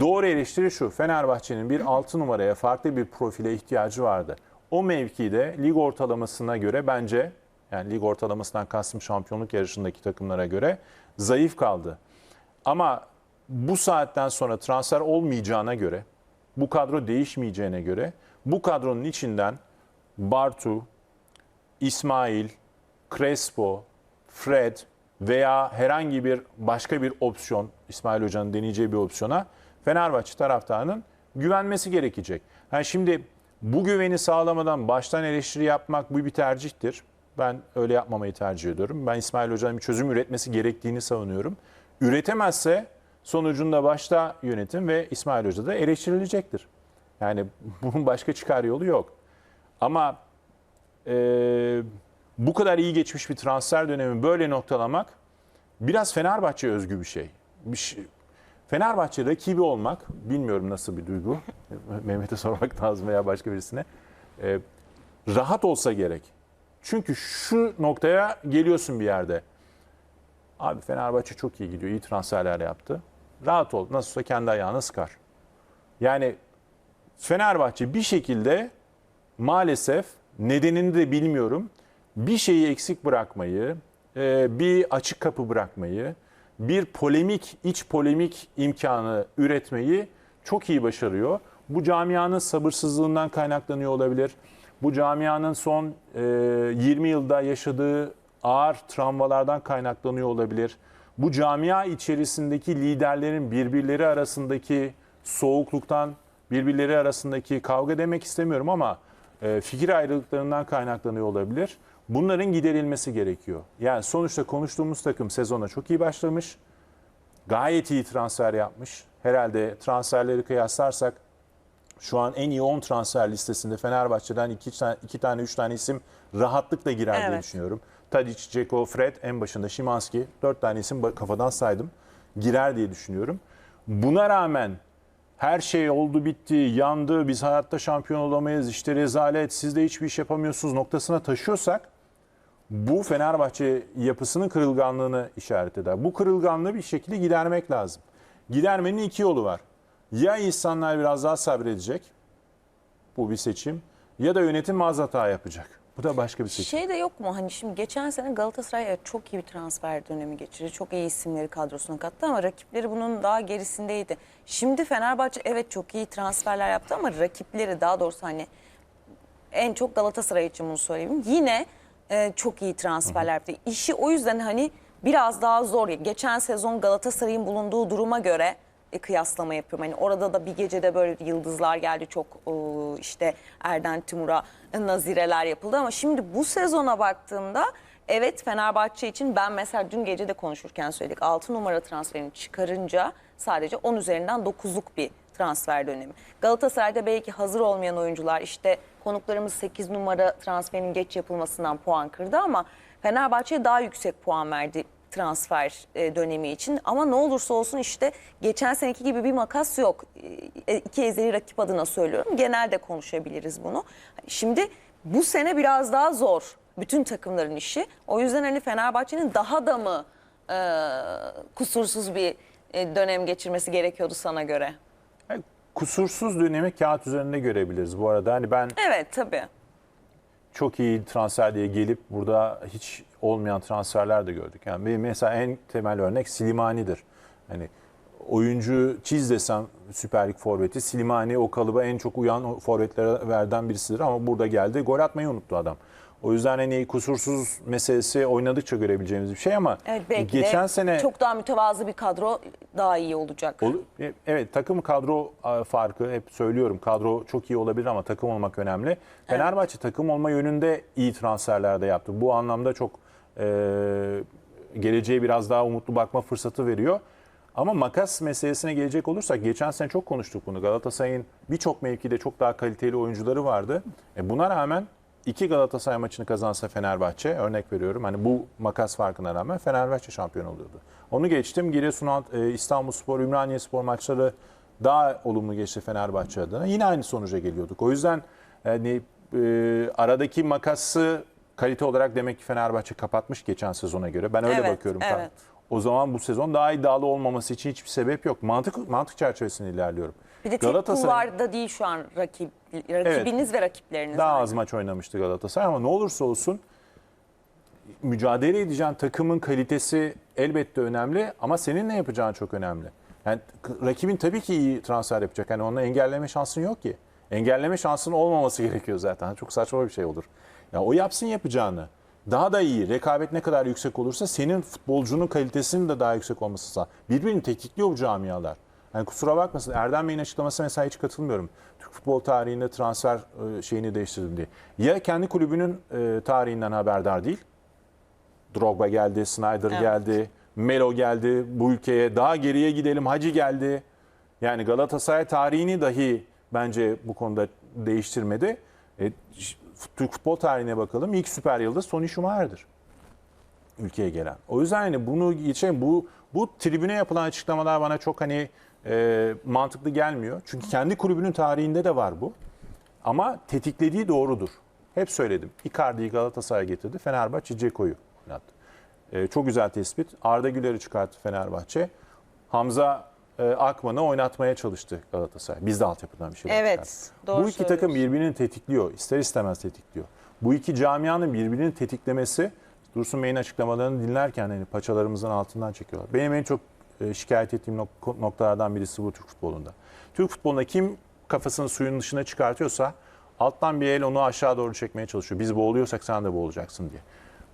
Doğru eleştiri şu. Fenerbahçe'nin bir 6 numaraya farklı bir profile ihtiyacı vardı. O mevkide lig ortalamasına göre bence yani lig ortalamasından kastım şampiyonluk yarışındaki takımlara göre zayıf kaldı. Ama bu saatten sonra transfer olmayacağına göre, bu kadro değişmeyeceğine göre bu kadronun içinden Bartu, İsmail, Crespo, Fred veya herhangi bir başka bir opsiyon, İsmail Hoca'nın deneyeceği bir opsiyona Fenerbahçe taraftarının güvenmesi gerekecek. Ha şimdi bu güveni sağlamadan baştan eleştiri yapmak bu bir tercihtir. Ben öyle yapmamayı tercih ediyorum. Ben İsmail Hoca'nın bir çözüm üretmesi gerektiğini savunuyorum. Üretemezse sonucunda başta yönetim ve İsmail Hoca da eleştirilecektir. Yani bunun başka çıkar yolu yok. Ama e, bu kadar iyi geçmiş bir transfer dönemi böyle noktalamak biraz Fenerbahçe özgü bir şey. Bir şey. Fenerbahçe rakibi olmak bilmiyorum nasıl bir duygu. Mehmet'e sormak lazım veya başka birisine. E, rahat olsa gerek. Çünkü şu noktaya geliyorsun bir yerde. Abi Fenerbahçe çok iyi gidiyor. iyi transferler yaptı. Rahat ol. Nasılsa kendi ayağına sıkar. Yani Fenerbahçe bir şekilde maalesef nedenini de bilmiyorum. Bir şeyi eksik bırakmayı, e, bir açık kapı bırakmayı, bir polemik, iç polemik imkanı üretmeyi çok iyi başarıyor. Bu camianın sabırsızlığından kaynaklanıyor olabilir. Bu camianın son e, 20 yılda yaşadığı ağır travmalardan kaynaklanıyor olabilir. Bu camia içerisindeki liderlerin birbirleri arasındaki soğukluktan, birbirleri arasındaki kavga demek istemiyorum ama e, fikir ayrılıklarından kaynaklanıyor olabilir. Bunların giderilmesi gerekiyor. Yani sonuçta konuştuğumuz takım sezona çok iyi başlamış. Gayet iyi transfer yapmış. Herhalde transferleri kıyaslarsak şu an en iyi 10 transfer listesinde Fenerbahçe'den 2 tane, iki tane 3 tane isim rahatlıkla girer diye Evet. düşünüyorum. Tadic, Ceko, Fred en başında Şimanski 4 tane isim kafadan saydım. Girer diye düşünüyorum. Buna rağmen her şey oldu bitti, yandı, biz hayatta şampiyon olamayız, işte rezalet, siz de hiçbir iş yapamıyorsunuz noktasına taşıyorsak bu Fenerbahçe yapısının kırılganlığını işaret eder. Bu kırılganlığı bir şekilde gidermek lazım. Gidermenin iki yolu var. Ya insanlar biraz daha sabredecek, bu bir seçim, ya da yönetim az hata yapacak. Bu da başka bir seçim. Şey de yok mu hani şimdi geçen sene Galatasaray çok iyi bir transfer dönemi geçirdi. Çok iyi isimleri kadrosuna kattı ama rakipleri bunun daha gerisindeydi. Şimdi Fenerbahçe evet çok iyi transferler yaptı ama rakipleri daha doğrusu hani en çok Galatasaray için bunu söyleyeyim. Yine e, çok iyi transferler yaptı. İşi o yüzden hani biraz daha zor. Geçen sezon Galatasaray'ın bulunduğu duruma göre e, kıyaslama yapıyorum. Hani orada da bir gecede böyle yıldızlar geldi çok e, işte Erden Timur'a nazireler yapıldı ama şimdi bu sezona baktığımda evet Fenerbahçe için ben mesela dün gece de konuşurken söyledik 6 numara transferini çıkarınca sadece 10 üzerinden 9'luk bir transfer dönemi. Galatasaray'da belki hazır olmayan oyuncular işte konuklarımız 8 numara transferinin geç yapılmasından puan kırdı ama Fenerbahçe'ye daha yüksek puan verdi transfer e, dönemi için. Ama ne olursa olsun işte geçen seneki gibi bir makas yok. E, iki ezeli rakip adına söylüyorum. Genelde konuşabiliriz bunu. Şimdi bu sene biraz daha zor. Bütün takımların işi. O yüzden hani Fenerbahçe'nin daha da mı e, kusursuz bir e, dönem geçirmesi gerekiyordu sana göre? Kusursuz dönemi kağıt üzerinde görebiliriz bu arada. Hani ben Evet tabii. çok iyi transfer diye gelip burada hiç olmayan transferler de gördük. Yani benim mesela en temel örnek Slimani'dir. Hani oyuncu çiz desem Süper Lig forveti Slimani o kalıba en çok uyan forvetlerden birisidir ama burada geldi gol atmayı unuttu adam. O yüzden hani kusursuz meselesi oynadıkça görebileceğimiz bir şey ama Evet belki geçen de sene çok daha mütevazı bir kadro daha iyi olacak. Ol- e, Evet takım kadro farkı hep söylüyorum. Kadro çok iyi olabilir ama takım olmak önemli. Fenerbahçe takım olma yönünde iyi transferler de yaptı. Bu anlamda çok e, geleceğe biraz daha umutlu bakma fırsatı veriyor. Ama makas meselesine gelecek olursak geçen sene çok konuştuk bunu. Galatasaray'ın birçok mevkide çok daha kaliteli oyuncuları vardı. E buna rağmen iki Galatasaray maçını kazansa Fenerbahçe örnek veriyorum. Hani bu makas farkına rağmen Fenerbahçe şampiyon oluyordu. Onu geçtim. Giresun, e, İstanbulspor, Ümraniyespor maçları daha olumlu geçti Fenerbahçe adına. Yine aynı sonuca geliyorduk. O yüzden hani e, aradaki makası kalite olarak demek ki Fenerbahçe kapatmış geçen sezona göre. Ben öyle Evet, bakıyorum. evet. O zaman bu sezon daha iddialı olmaması için hiçbir sebep yok. Mantık mantık çerçevesinde ilerliyorum. Bir de tek kulvarda değil şu an rakip, rakibiniz ve rakipleriniz. Daha aynı. az maç oynamıştı Galatasaray ama ne olursa olsun mücadele edeceğin takımın kalitesi elbette önemli ama senin ne yapacağın çok önemli. Yani rakibin tabii ki iyi transfer yapacak. Yani onu engelleme şansın yok ki. Engelleme şansının olmaması gerekiyor zaten. Çok saçma bir şey olur. Ya o yapsın yapacağını. Daha da iyi. Rekabet ne kadar yüksek olursa senin futbolcunun kalitesinin de daha yüksek olması sağ. Birbirini tetikliyor bu camialar. Yani kusura bakmasın Erdem Bey'in açıklamasına mesela hiç katılmıyorum. Türk futbol tarihinde transfer e, şeyini değiştirdim diye. Ya kendi kulübünün e, tarihinden haberdar değil. Drogba geldi, Snyder Evet. geldi, Melo geldi bu ülkeye. Daha geriye gidelim Hacı geldi. Yani Galatasaray tarihini dahi bence bu konuda değiştirmedi. E, Türk futbol tarihine bakalım. İlk süper yıldız Sonny Schumacher'dır ülkeye gelen. O yüzden hani bunu geçen bu bu tribüne yapılan açıklamalar bana çok hani e, mantıklı gelmiyor. Çünkü kendi kulübünün tarihinde de var bu. Ama tetiklediği doğrudur. Hep söyledim. Icardi'yi Galatasaray'a getirdi. Fenerbahçe Ceko'yu oynattı. E, çok güzel tespit. Arda Güler'i çıkarttı Fenerbahçe. Hamza e, Akman'ı oynatmaya çalıştı Galatasaray. Biz de altyapıdan bir şeyler Evet, doğru Bu iki takım birbirini tetikliyor. İster istemez tetikliyor. Bu iki camianın birbirini tetiklemesi Dursun Bey'in açıklamalarını dinlerken hani paçalarımızın altından çekiyorlar. Benim en çok e, şikayet ettiğim nok- noktalardan birisi bu Türk futbolunda. Türk futbolunda kim kafasını suyun dışına çıkartıyorsa alttan bir el onu aşağı doğru çekmeye çalışıyor. Biz boğuluyorsak sen de boğulacaksın diye.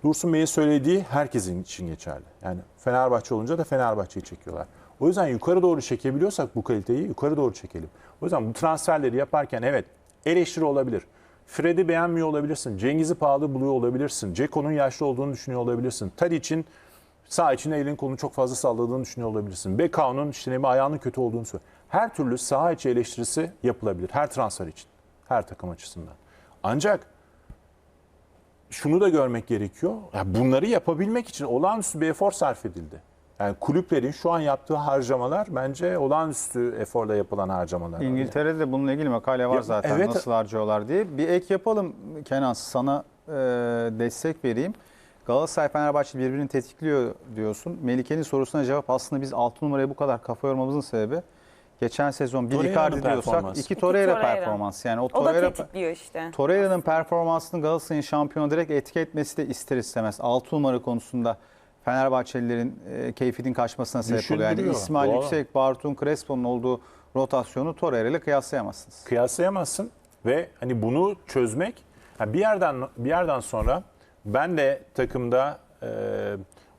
Dursun Bey'in söylediği herkesin için geçerli. Yani Fenerbahçe olunca da Fenerbahçe'yi çekiyorlar. O yüzden yukarı doğru çekebiliyorsak bu kaliteyi yukarı doğru çekelim. O yüzden bu transferleri yaparken evet eleştiri olabilir. Fred'i beğenmiyor olabilirsin. Cengiz'i pahalı buluyor olabilirsin. Ceko'nun yaşlı olduğunu düşünüyor olabilirsin. Tadic'in sağ içinde elin kolunu çok fazla salladığını düşünüyor olabilirsin. Bekao'nun bileyim ayağının kötü olduğunu söylüyor. Her türlü saha içi eleştirisi yapılabilir. Her transfer için. Her takım açısından. Ancak şunu da görmek gerekiyor. Ya bunları yapabilmek için olağanüstü bir efor sarf edildi. Yani kulüplerin şu an yaptığı harcamalar bence olağanüstü eforla yapılan harcamalar. İngiltere'de de bununla ilgili makale var Ya, zaten evet. nasıl harcıyorlar diye. Bir ek yapalım Kenan sana e, destek vereyim. Galatasaray Fenerbahçe birbirini tetikliyor diyorsun. Melike'nin sorusuna cevap aslında biz 6 numaraya bu kadar kafa yormamızın sebebi geçen sezon bir Icardi diyorsak performansı. iki Torreira, Torreira. performansı. Yani o O da Torreira tetikliyor işte. Torreira'nın performansını Galatasaray'ın şampiyonu direkt etki etmesi de ister istemez. 6 numara konusunda Fenerbahçelilerin e, keyfinin kaçmasına sebep oluyor. Yani İsmail doğru. Yüksek, Bartun Crespo'nun olduğu rotasyonu Torreira ile kıyaslayamazsınız. kıyaslayamazsın ve hani bunu çözmek ha bir yerden bir yerden sonra ben de takımda e,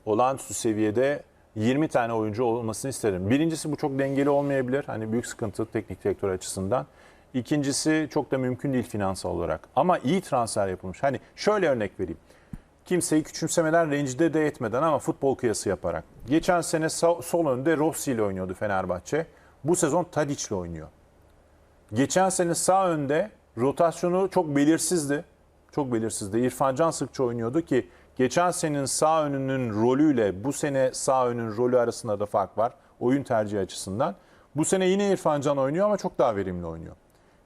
olağanüstü seviyede 20 tane oyuncu olmasını isterim. Birincisi bu çok dengeli olmayabilir. Hani büyük sıkıntı teknik direktör açısından. İkincisi çok da mümkün değil finansal olarak. Ama iyi transfer yapılmış. Hani şöyle örnek vereyim. Kimseyi küçümsemeden, rencide de etmeden ama futbol kıyası yaparak. Geçen sene sa- sol önde Rossi ile oynuyordu Fenerbahçe. Bu sezon Tadic ile oynuyor. Geçen sene sağ önde rotasyonu çok belirsizdi. Çok belirsizdi. İrfan Can sıkça oynuyordu ki geçen senenin sağ önünün rolüyle bu sene sağ önün rolü arasında da fark var. Oyun tercihi açısından. Bu sene yine İrfan Can oynuyor ama çok daha verimli oynuyor.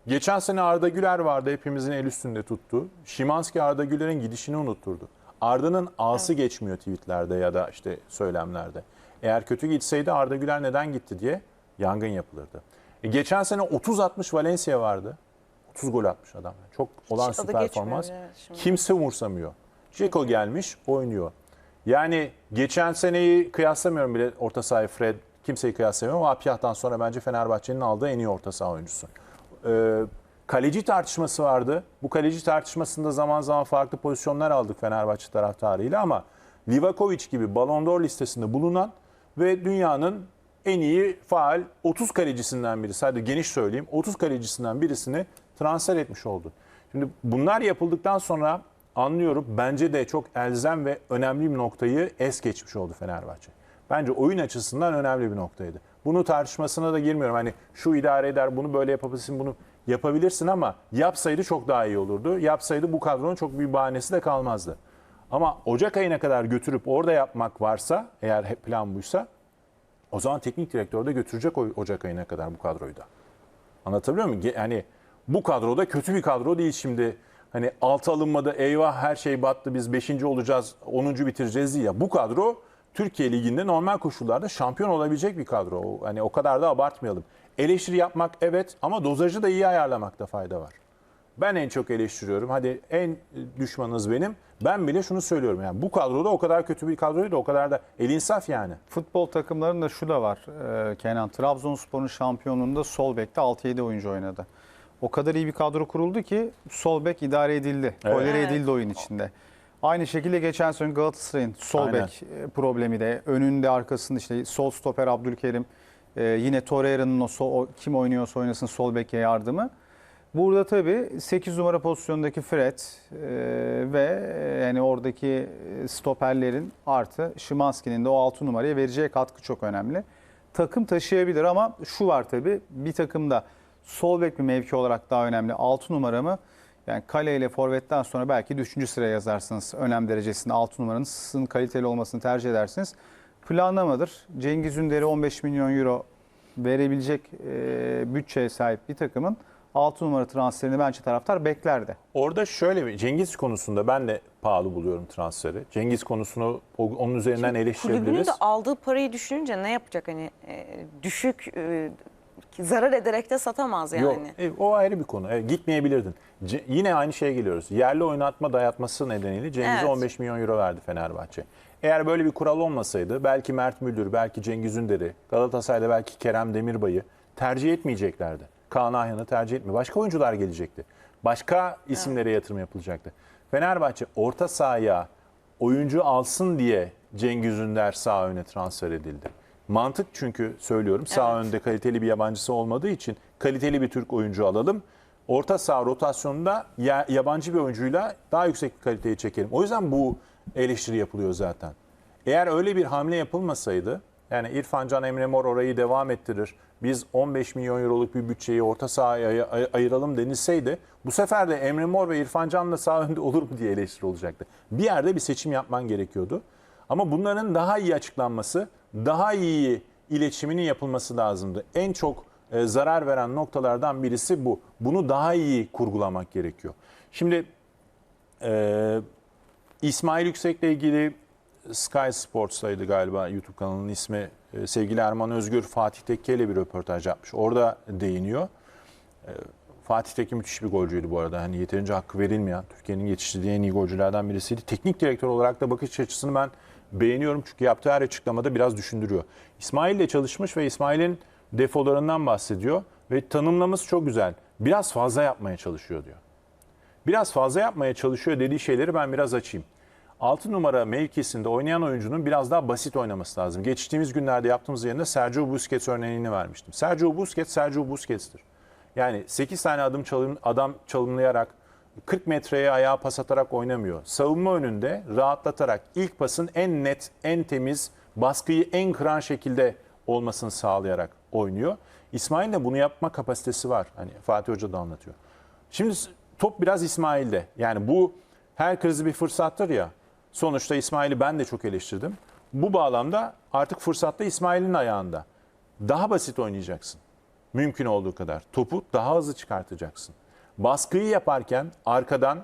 Geçen sene Arda Güler vardı hepimizin el üstünde tuttu. Şimanski Arda Güler'in gidişini unutturdu. Arda'nın ağası geçmiyor tweetlerde ya da işte söylemlerde. Eğer kötü gitseydi Arda Güler neden gitti diye yangın yapılırdı. E geçen sene 30-60 Valencia vardı. 30 gol atmış adam. Çok olağanüstü adı performans. Kimse umursamıyor. Ceko gelmiş oynuyor. Yani geçen seneyi kıyaslamıyorum bile orta sahayı Fred. Kimseyi kıyaslamıyorum ama Apyah'tan sonra bence Fenerbahçe'nin aldığı en iyi orta saha oyuncusu. Ee, kaleci tartışması vardı. Bu kaleci tartışmasında zaman zaman farklı pozisyonlar aldık Fenerbahçe taraftarıyla ama Livakovic gibi Ballon d'Or listesinde bulunan ve dünyanın en iyi faal 30 kalecisinden birisi. Hadi geniş söyleyeyim. 30 kalecisinden birisini transfer etmiş oldu. Şimdi bunlar yapıldıktan sonra anlıyorum. Bence de çok elzem ve önemli bir noktayı es geçmiş oldu Fenerbahçe. Bence oyun açısından önemli bir noktaydı. Bunu tartışmasına da girmiyorum. Hani şu idare eder, bunu böyle yapabilirsin, bunu yapabilirsin ama yapsaydı çok daha iyi olurdu. Yapsaydı bu kadronun çok büyük bahanesi de kalmazdı. Ama Ocak ayına kadar götürüp orada yapmak varsa, eğer plan buysa o zaman teknik direktör de götürecek Ocak ayına kadar bu kadroyu da. Anlatabiliyor muyum? Yani bu kadroda kötü bir kadro değil şimdi. Hani altı alınmadı eyvah her şey battı biz 5. olacağız 10. bitireceğiz ya. Bu kadro Türkiye Ligi'nde normal koşullarda şampiyon olabilecek bir kadro. Hani o kadar da abartmayalım. Eleştiri yapmak evet ama dozajı da iyi ayarlamakta fayda var. Ben en çok eleştiriyorum. Hadi en düşmanınız benim. Ben bile şunu söylüyorum. Yani bu kadroda o kadar kötü bir kadro değil de o kadar da el insaf yani. Futbol takımlarında şu da var e, Kenan. Trabzonspor'un şampiyonluğunda sol bekte 6-7 oyuncu oynadı. O kadar iyi bir kadro kuruldu ki sol bek idare edildi. Evet. Evet. edildi oyun içinde. Aynı şekilde geçen sene Galatasaray'ın sol Aynen. bek problemi de önünde arkasında işte sol stoper Abdülkerim e, yine Torreira'nın o, sol, o kim oynuyorsa oynasın sol beke yardımı. Burada tabii 8 numara pozisyondaki Fred e, ve e, yani oradaki e, stoperlerin artı Şimanski'nin de o 6 numaraya vereceği katkı çok önemli. Takım taşıyabilir ama şu var tabii bir takımda sol bek bir mevki olarak daha önemli 6 numara mı? Yani kale ile forvetten sonra belki de 3. sıraya yazarsınız önem derecesinde 6 numaranın kaliteli olmasını tercih edersiniz. Planlamadır. Cengiz Ünder'e 15 milyon euro verebilecek e, bütçeye sahip bir takımın 6 numara transferini bence taraftar beklerdi. Orada şöyle bir Cengiz konusunda ben de pahalı buluyorum transferi. Cengiz konusunu onun üzerinden Kulübünün eleştirebiliriz. de aldığı parayı düşününce ne yapacak hani e, düşük e, zarar ederek de satamaz yani. Yok, e, o ayrı bir konu. E, gitmeyebilirdin. Ce- yine aynı şeye geliyoruz. Yerli oynatma dayatması nedeniyle Cengiz'e Evet. 15 milyon euro verdi Fenerbahçe. Eğer böyle bir kural olmasaydı belki Mert Müldür, belki Cengiz Ünder'i, Galatasaray'da belki Kerem Demirbay'ı tercih etmeyeceklerdi. Kaan Ayhan'ı tercih etmiyor. Başka oyuncular gelecekti. Başka isimlere yatırım yapılacaktı. Fenerbahçe orta sahaya oyuncu alsın diye Cengiz Ünder sağ öne transfer edildi. Mantık çünkü söylüyorum sağ Evet. önde kaliteli bir yabancısı olmadığı için kaliteli bir Türk oyuncu alalım. Orta saha rotasyonunda ya- yabancı bir oyuncuyla daha yüksek bir kaliteyi çekelim. O yüzden bu eleştiri yapılıyor zaten. Eğer öyle bir hamle yapılmasaydı yani İrfan Can Emre Mor orayı devam ettirir. Biz 15 milyon euroluk bir bütçeyi orta sahaya ay- ay- ayıralım denilseydi bu sefer de Emre Mor ve İrfan Can'la sağ önde olur mu diye eleştiri olacaktı. Bir yerde bir seçim yapman gerekiyordu. Ama bunların daha iyi açıklanması, daha iyi iletişiminin yapılması lazımdı. En çok e, zarar veren noktalardan birisi bu. Bunu daha iyi kurgulamak gerekiyor. Şimdi e, İsmail Yüksek'le ilgili Sky Sports'taydı galiba YouTube kanalının ismi. Ee, Sevgili Erman Özgür Fatih Tekke ile bir röportaj yapmış. Orada değiniyor. Ee, Fatih Tekke müthiş bir golcüydü bu arada. Hani yeterince hakkı verilmeyen, Türkiye'nin yetiştirdiği en iyi golcülerden birisiydi. Teknik direktör olarak da bakış açısını ben beğeniyorum. Çünkü yaptığı her açıklamada biraz düşündürüyor. İsmail ile çalışmış ve İsmail'in defolarından bahsediyor. Ve tanımlaması çok güzel. Biraz fazla yapmaya çalışıyor diyor biraz fazla yapmaya çalışıyor dediği şeyleri ben biraz açayım. 6 numara mevkisinde oynayan oyuncunun biraz daha basit oynaması lazım. Geçtiğimiz günlerde yaptığımız yerinde Sergio Busquets örneğini vermiştim. Sergio Busquets, Sergio Busquets'tir. Yani 8 tane adım çalım, adam çalımlayarak 40 metreye ayağa pas atarak oynamıyor. Savunma önünde rahatlatarak ilk pasın en net, en temiz, baskıyı en kıran şekilde olmasını sağlayarak oynuyor. İsmail de bunu yapma kapasitesi var. Hani Fatih Hoca da anlatıyor. Şimdi top biraz İsmail'de. Yani bu her krizi bir fırsattır ya. Sonuçta İsmail'i ben de çok eleştirdim. Bu bağlamda artık fırsatta İsmail'in ayağında. Daha basit oynayacaksın. Mümkün olduğu kadar. Topu daha hızlı çıkartacaksın. Baskıyı yaparken arkadan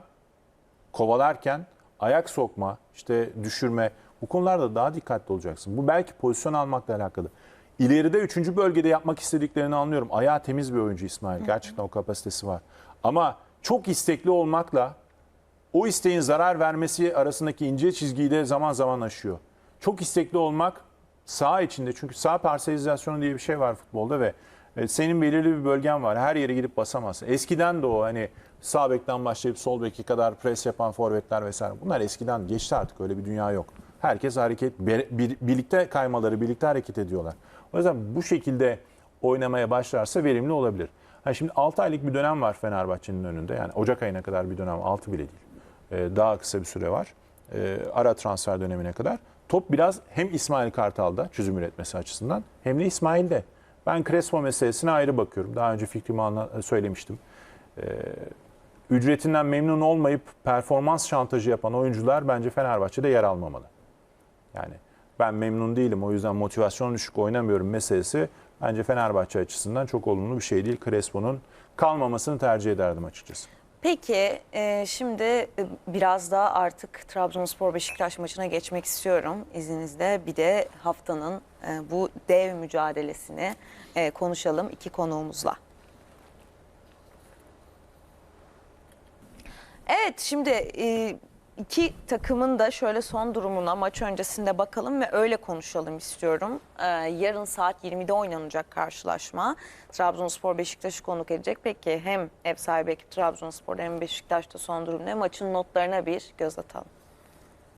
kovalarken ayak sokma, işte düşürme bu konularda daha dikkatli olacaksın. Bu belki pozisyon almakla alakalı. İleride üçüncü bölgede yapmak istediklerini anlıyorum. Ayağı temiz bir oyuncu İsmail. Gerçekten o kapasitesi var. Ama çok istekli olmakla o isteğin zarar vermesi arasındaki ince çizgiyi de zaman zaman aşıyor. Çok istekli olmak sağ içinde çünkü sağ parselizasyonu diye bir şey var futbolda ve senin belirli bir bölgen var. Her yere gidip basamazsın. Eskiden de o hani sağ bekten başlayıp sol beke kadar pres yapan forvetler vesaire. Bunlar eskiden geçti artık öyle bir dünya yok. Herkes hareket bir- bir- birlikte kaymaları, birlikte hareket ediyorlar. O yüzden bu şekilde oynamaya başlarsa verimli olabilir. Ha şimdi 6 aylık bir dönem var Fenerbahçe'nin önünde. Yani Ocak ayına kadar bir dönem, 6 bile değil. Ee, daha kısa bir süre var. Ee, ara transfer dönemine kadar. Top biraz hem İsmail Kartal'da çözüm üretmesi açısından hem de İsmail'de. Ben Crespo meselesine ayrı bakıyorum. Daha önce fikrimi anla- söylemiştim. Ee, ücretinden memnun olmayıp performans şantajı yapan oyuncular bence Fenerbahçe'de yer almamalı. Yani ben memnun değilim o yüzden motivasyon düşük oynamıyorum meselesi bence Fenerbahçe açısından çok olumlu bir şey değil. Crespo'nun kalmamasını tercih ederdim açıkçası. Peki e, şimdi e, biraz daha artık Trabzonspor Beşiktaş maçına geçmek istiyorum izninizle. Bir de haftanın e, bu dev mücadelesini e, konuşalım iki konuğumuzla. Evet şimdi e, iki takımın da şöyle son durumuna maç öncesinde bakalım ve öyle konuşalım istiyorum. E, yarın saat 20'de oynanacak karşılaşma. Trabzonspor Beşiktaş'ı konuk edecek. Peki hem ev sahibi ekip Trabzonspor'da hem Beşiktaş'ta son durum ne? Maçın notlarına bir göz atalım.